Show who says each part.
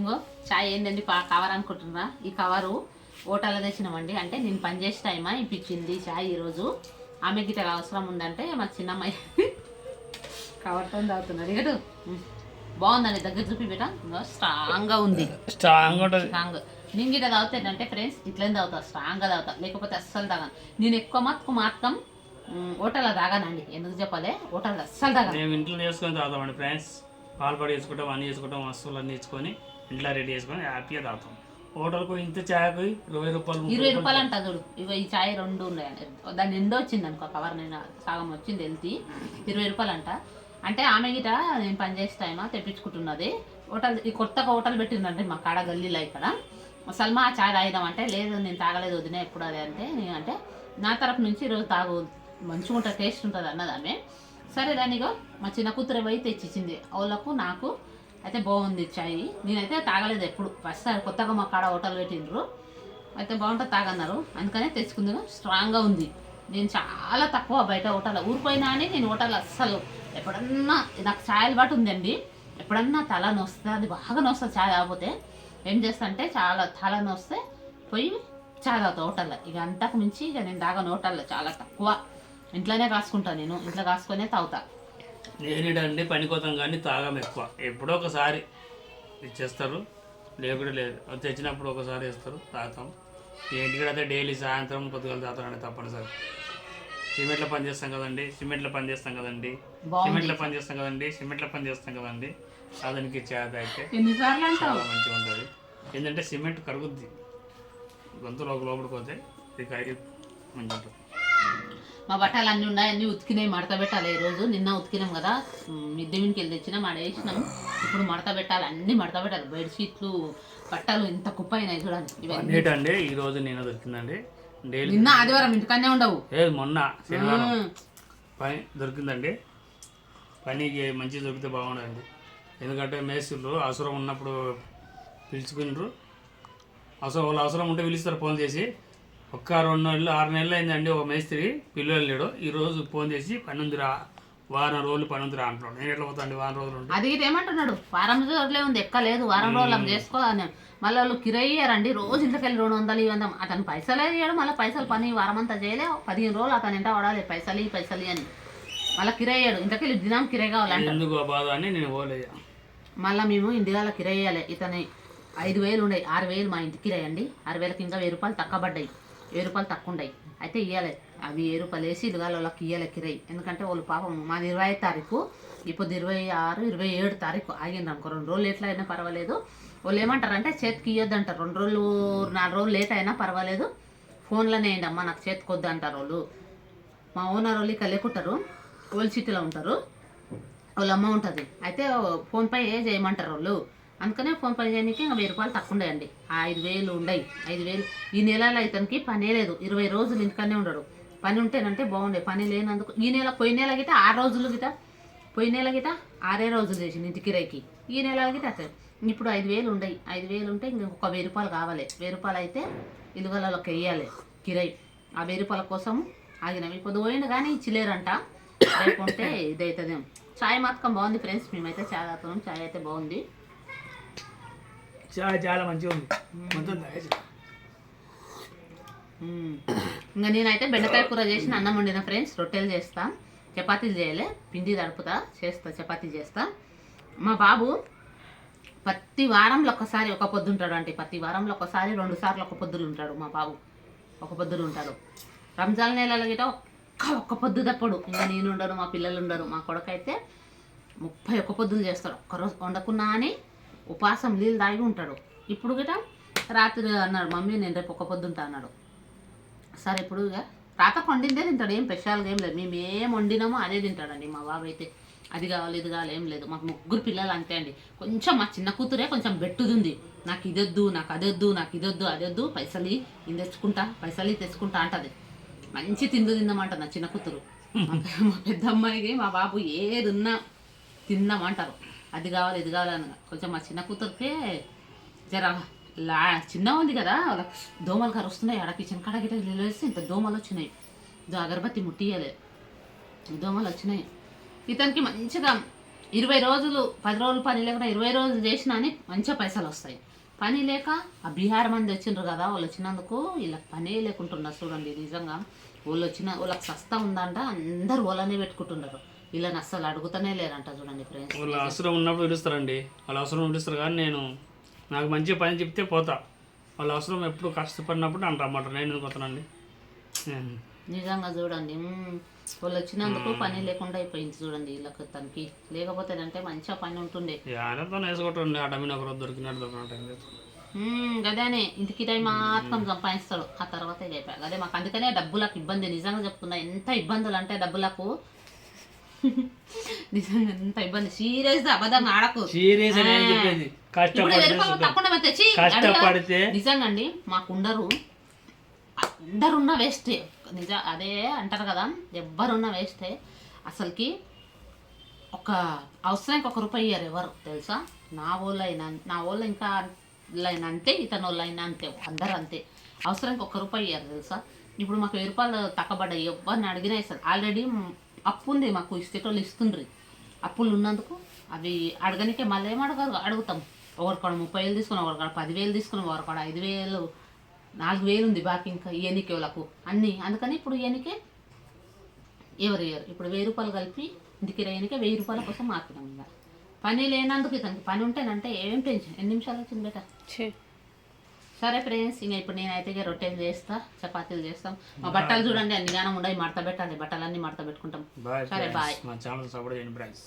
Speaker 1: ఇంకో చాయ్ ఏందండి పా కవర్ అనుకుంటున్నారా ఈ కవరు ఓటాలో తెచ్చినామండి అంటే నేను పనిచేసే టైమా ఇప్పించింది చాయ్ ఈరోజు. ఆమె గిట్ట అవసరం ఉందంటే మా చిన్నమ్మాయి కవర్తో తాగుతున్నాడు. ఇగడు బాగుందండి దగ్గర చూపి బిడ్డ. ఇంకో స్ట్రాంగ్గా ఉంది.
Speaker 2: స్ట్రాంగ్
Speaker 1: స్ట్రాంగ్ నేను గిట్ట తాగుతా ఏంటంటే ఫ్రెండ్స్ ఇట్లనే తాగుతా స్ట్రాంగ్గా తాగుతా. లేకపోతే అస్సలు తాగాను. నేను ఎక్కువ మట్టుకు మాత్రం ఓటలో తాగానండి. ఎందుకు చెప్పాలి? ఓటలో అస్సలు తాగాను.
Speaker 2: మేము ఇంట్లో చేసుకొని తాగుతామండి ఫ్రెండ్స్ పాలు పడి చేసుకుంటాం అన్నీ చేసుకుంటాం వస్తువులు అన్నీ ఇచ్చుకొని ఇంట్లో రెడీ చేసుకొని హ్యాపీగా తాగుతాం. హోటల్కు ఇంత ఛాయకు ఇరవై రూపాయలు
Speaker 1: ఇరవై రూపాయలు అంట చూడు. ఇగో ఈ చాయ్ రెండు ఉన్నాయండి దాని నిండా వచ్చింది అనుకో కవర్ నేను సగం వచ్చింది వెళ్తి ఇరవై రూపాయలు అంట. అంటే ఆమె గిట నేను పనిచేసే టైమా తెప్పించుకుంటున్నది. హోటల్ ఈ కొత్తగా హోటల్ పెట్టిందంటే మా కాడ గల్లీలో ఇక్కడ. సల్మా ఆ చాయ్ తాగిదాం అంటే లేదు నేను తాగలేదు వదిన ఎప్పుడు అదే అంటే నేను అంటే నా తరపు నుంచి ఈరోజు తాగు మంచిగా ఉంటుంది టేస్ట్ ఉంటుంది అన్నది ఆమె. సరే దానిగో మా చిన్న కూతురు పోయి తెచ్చిచ్చింది. వాళ్ళకు నాకు అయితే బాగుంది చాయ్. నేనైతే తాగలేదు ఎప్పుడు. ఫస్ట్ సార్ కొత్తగా మా కాడ హోటల్ పెట్టిండ్రు. అయితే బాగుంటుంది తాగన్నారు. అందుకనే తెచ్చుకుందాను స్ట్రాంగ్గా ఉంది. నేను చాలా తక్కువ బయట హోటల్ ఊరిపోయినా అని నేను హోటల్ అస్సలు ఎప్పుడన్నా నాకు ఛాయ్ అలవాటు ఉందండి. ఎప్పుడన్నా తల నొస్తుంది అది బాగా నొస్తుంది ఛాయ్ తాగిపోతే ఏం చేస్తా అంటే చాలా తల నొస్తే పోయి ఛాయ్ తాగుతా హోటల్లో. ఇక అంతకు మించి ఇక నేను తాగను హోటల్లో. చాలా తక్కువ. ఇంట్లోనే కాసుకుంటాను నేను. ఇంట్లో కాసుకొనే తాగుతా.
Speaker 2: నేనేటండి పనికోతాం కానీ తాగం ఎక్కువ. ఎప్పుడో ఒకసారి ఇచ్చేస్తారు లేకుండా లేదు. అది తెచ్చినప్పుడు ఒకసారి ఇస్తారు తాగుతాం. ఏంటి కూడా అయితే డైలీ సాయంత్రం పొద్దుగల తాగుతానండి తప్పనిసరి. సిమెంట్లో పని చేస్తాం కదండి సిమెంట్లో పని చేస్తాం కదండి. సిమెంట్లో పని చేస్తాం కదండి సిమెంట్లో పని చేస్తాం కదండి. అతనికి చేత అయితే చాలా మంచిగా ఉంటుంది. ఏంటంటే సిమెంట్ కరుగుద్ది. గొంతు లోపల లోపలికి పోతే ఇది మంచిగా ఉంటుంది.
Speaker 1: మా బట్టలు అన్నీ ఉన్నాయి అన్నీ ఉతికినాయి మడత పెట్టాలి ఈరోజు. నిన్న ఉతికినాం కదా. మిద్దె మీదకి వెళ్ళి తెచ్చినాం ఆడ వేసినాం. ఇప్పుడు మడత పెట్టాలి అన్నీ మడత పెట్టాలి. బెడ్షీట్లు బట్టలు ఇంత కుప్ప అయినాయి చూడండి. ఇవన్నీ.
Speaker 2: ఈ రోజు నేను దొరికిందండి. డైలీ
Speaker 1: నిన్న ఆదివారం ఇంటికనే ఉండవు.
Speaker 2: లేదు మొన్న పని దొరికిందండి. పనికి మంచి దొరికితే బాగుండండి ఎందుకంటే మేస్త్రులు అవసరం ఉన్నప్పుడు పిలుచుకున్నారు అవసరం వాళ్ళు అవసరం ఉంటే పిలుస్తారు ఫోన్ చేసి. ఒక్క రెండు నెలలు ఆరు నెలలు అయిందండి ఒక మేస్త్రి పిల్లలు లేడు. ఈరోజు ఫోన్ చేసి పని ఉందిరా వారం రోజులు పని ఉందిరా అంటున్నాడు. నేను ఎట్లా పోతాండి వారం రోజులు ఉండి
Speaker 1: అది ఇది ఏమంటున్నాడు? వారం రోజులే ఉంది ఎక్కలేదు. వారం రోజులు అవి చేసుకో అని. మళ్ళీ వాళ్ళు కిరాయి ఇయ్యారండి రోజు ఇంటికి వెళ్ళి రెండు వందలు ఇవి వందలు. అతను పైసలే ఇయ్యాడు మళ్ళీ పైసలు పని వారం అంతా చేయలే పదిహేను రోజులు అతను ఇంట పడాలి పైసలు ఈ పైసలు అని. మళ్ళీ కిరాయి ఇయ్యాడు ఇంతకి వెళ్ళి దినం కిరాయి కావాలంట.
Speaker 2: ఎందుకు బాధ అని నేను పోలేదు
Speaker 1: మళ్ళీ మేము ఇండియాలో కిరాయి ఇవ్వాలి ఇతని ఐదు వేలు ఉన్నాయి ఆరు వేలు మా ఇంటికి కిరాయి అండి ఆరు వేలకి ఇంకా వెయ్యి రూపాయలు తక్కువ పడ్డాయి. వెయ్యి రూపాయలు తక్కువ ఉన్నాయి అయితే ఇవ్వాలి అవి వెయ్యి రూపాయలు వేసి ఇదిగాల వాళ్ళకి ఇవ్వాలి కిరాయి. ఎందుకంటే వాళ్ళు పాపం మాది ఇరవై ఐదు తారీఖు ఇప్పుడు ఇరవై ఆరు ఇరవై ఏడు తారీఖు ఆగింది అనుకో రెండు రోజులు ఎట్లా అయినా పర్వాలేదు. వాళ్ళు ఏమంటారంటే చేతికి ఇవ్వద్దు అంటారు. రెండు రోజులు నాలుగు రోజులు లేట్ అయినా పర్వాలేదు. ఫోన్లోనే వేయండి అమ్మ నాకు చేతికి వద్దు అంటారు వాళ్ళు. మా ఓనర్ వాళ్ళు ఇక్కడ లేకుంటారు. ఓల్డ్ సిటీలో ఉంటారు. వాళ్ళ అమ్మ ఉంటుంది. అయితే ఫోన్పే ఏ చేయమంటారు వాళ్ళు? అందుకనే ఫోన్ పని చేయడానికి ఇంకా వెయ్యి రూపాయలు తక్కువ ఉండయండి ఆ ఐదు వేలు ఉండయి. ఐదు వేలు. ఈ నెలలో ఇతనికి పనే లేదు. ఇరవై రోజులు ఇంటికనే ఉండడు. పని ఉంటేనంటే బాగుండే పని లేనందుకు ఈ నెల పోయిన నెల గిట ఆరు రోజులు గిట పోయిన నెల గిట ఆరే రోజులు చేసింది ఇంటి కిరాయికి. ఈ నెల గిట అసలు ఇప్పుడు ఐదు వేలు ఉండయి. ఐదు వేలు ఉంటే ఇంకొక వెయ్యి రూపాయలు కావాలి. వెయ్యి రూపాయలు అయితే ఇలుగలలోకి వెయ్యాలి కిరాయి. ఆ వెయ్యి రూపాయల కోసం ఆగినాం. ఇప్పుడు పోయిండు కానీ ఇచ్చిలేరంట రేపు ఉంటే ఇదవుతుంది చాయ్ మాత్రం బాగుంది ఫ్రెండ్స్. మేమైతే చాయ్ తాగుతున్నాం. చాయ్ అయితే బాగుంది.
Speaker 2: చాలా చాలా మంచిగా ఉంది. మొత్తం.
Speaker 1: ఇంకా నేనైతే బెండకాయ కూర చేసిన అన్నం వండిన ఫ్రెండ్స్ రొట్టెలు చేస్తా చపాతీలు చేయలే పిండి తడుపుతా చేస్తా చపాతీ చేస్తా. మా బాబు ప్రతి వారంలో ఒకసారి ఒక పొద్దు ఉంటాడు అంటే ప్రతి వారంలో ఒకసారి రెండు సార్లు ఒక పొద్దులు ఉంటాడు మా బాబు. ఒక పొద్దులు ఉంటాడు. రంజాన్ నెలలో గిట ఒక్క ఒక్క పొద్దు తప్పడు. ఇంకా నేను ఉండను మా పిల్లలు ఉండరు. మా కొడుకైతే ముప్పై ఒక్క పొద్దులు చేస్తాడు. ఒక్కరోజు వండకున్నా అని ఉపాసం నీళ్ళు తాగి ఉంటాడు. ఇప్పుడు గిట రాత్రి అన్నాడు మమ్మీ నేను రేపు ఒక్క పొద్దు ఉంటా అన్నాడు. సరే ఇప్పుడు ఇక రాత వండిందే తింటాడు ఏం స్పెషల్గా ఏం లేదు. మేము ఏం వండినామో అదే తింటాడండి మా బాబు అయితే అది కావాలి ఇది కావాలి ఏం లేదు. మాకు ముగ్గురు పిల్లలు అంతే అండి. కొంచెం మా చిన్న కూతురే కొంచెం బెట్టుదుంది. నాకు ఇదొద్దు నాకు అదొద్దు నాకు ఇదొద్దు అదొద్దు పైసలు ఇది తెచ్చుకుంటా పైసలు తెచ్చుకుంటా అంటది. మంచి తిందు తిందామంట నా చిన్న కూతురు. మా- మా పెద్ద అమ్మాయికి మా బాబు ఏది ఉన్నా తిందామంటారు. అది కావాలి ఇది కావాలి కొంచెం మా చిన్న కూతురికే జర లా చిన్న ఉంది కదా వాళ్ళ దోమలు కరుస్తున్నాయి. ఆడ కిచెన్ కాడ గిట నిలవేస్తే ఇంత దోమలు వచ్చినాయి. అగరబత్తి ముట్టియలే దోమలు వచ్చినాయి. ఇతనికి మంచిగా ఇరవై రోజులు పది రోజులు పని లేకుండా ఇరవై రోజులు చేసినా అని మంచిగా పైసలు వస్తాయి. పని లేక ఆ బీహార్ మంది వచ్చిండ్రు కదా వాళ్ళు వచ్చినందుకు వీళ్ళకి పనే లేకుంటున్నారు చూడండి నిజంగా. వాళ్ళు వచ్చిన వాళ్ళకి సస్తా ఉందంట అందరు వాళ్ళనే పెట్టుకుంటున్నారు. వీళ్ళని అస్సలు అడుగుతూనే లేరంట చూడండి ఫ్రెండ్స్
Speaker 2: వాళ్ళు అవసరం ఉన్నప్పుడు పిలుస్తారండి. వాళ్ళు అవసరం పిలుస్తారు కానీ నేను నాకు మంచి పని చెప్తే పోతా. వాళ్ళ అవసరం ఎప్పుడు కష్టపడినప్పుడు నన్ను రమ్మంటారు. నేను ఎందుకు
Speaker 1: నిజంగా చూడండి. వాళ్ళు వచ్చినందుకు పని లేకుండా అయిపోయింది చూడండి వీళ్ళకి తనకి. లేకపోతే అంటే మంచిగా పని ఉంటుండే.
Speaker 2: యానతో వేసుకోవటండి ఆ డమ్మిని ఒకరోజు దొరికినట్టు దొరికినట్టు
Speaker 1: మ్మ్, గదేనే ఇంటికి టైం మాత్రం సంపాదిస్తాడు. ఆ తర్వాత అయిపోయాయి అదే మాకు అందుకనే డబ్బులకు ఇబ్బంది. నిజంగా చెప్తున్నా ఎంత ఇబ్బందులు అంటే డబ్బులకు నిజంగా ఎంత ఇబ్బంది. సీరియస్ అబద్ధంగా ఆడకు.
Speaker 2: చెప్పేది. కష్టపడితే
Speaker 1: నిజంగా అండి మాకుండరు. అందరున్న వేస్టే. నిజ అదే అంటారు కదా ఎవ్వరున్న వేస్టే. అసలుకి ఒక అవసరానికి ఒక రూపాయి ఇయ్యరు ఎవరు తెలుసా? నా వాళ్ళు అయినా నా వాళ్ళు ఇంకా అయినా అంతే ఇతను వాళ్ళు అయినా అంతే అందరు అంతే. అవసరానికి ఒక రూపాయి ఇయ్యరు తెలుసా? ఇప్పుడు మాకు వెయ్యి రూపాయలు తక్కబడ్డాయి ఎవరిని అడిగినా ఇస్తారు ఆల్రెడీ అప్పు ఉంది మాకు ఇస్తేటోళ్ళు ఇస్తుండ్రి. అప్పులు ఉన్నందుకు అవి అడగనికే మళ్ళీ ఏం అడగరు అడుగుతాం. ఒకరికాడ ముప్పై వేలు తీసుకున్నాం ఒకరికాడ పదివేలు తీసుకున్నాం ఒకరికాడ ఐదు వేలు నాలుగు వేలు ఉంది బాకీ ఇంకా ఎన్నికే వాళ్ళకు. అన్నీ. అందుకని ఇప్పుడు ఎన్నికే ఎవరు ఇయ్యరు ఇప్పుడు వెయ్యి రూపాయలు కలిపి ఇంటికి రేయనికే వెయ్యి రూపాయల కోసం మార్పినాం ఇంకా. పని లేనందుకు ఇతనికి పని ఉంటేనంటే ఏం టెన్షన్? ఎన్ని నిమిషాలు వచ్చింది బేట? సరే ఫ్రెండ్స్ ఇంకా ఇప్పుడు నేనైతే ఇక రొట్టెలు చేస్తా చపాతీలు చేస్తాం. మా బట్టలు చూడండి అన్ని గానం ఉండవు మడత పెట్టాలి బట్టలన్నీ మడత పెట్టుకుంటాం. సరే బాయ్
Speaker 2: మా ఛానల్ సపోర్ట్ చేయండి ఫ్రెండ్స్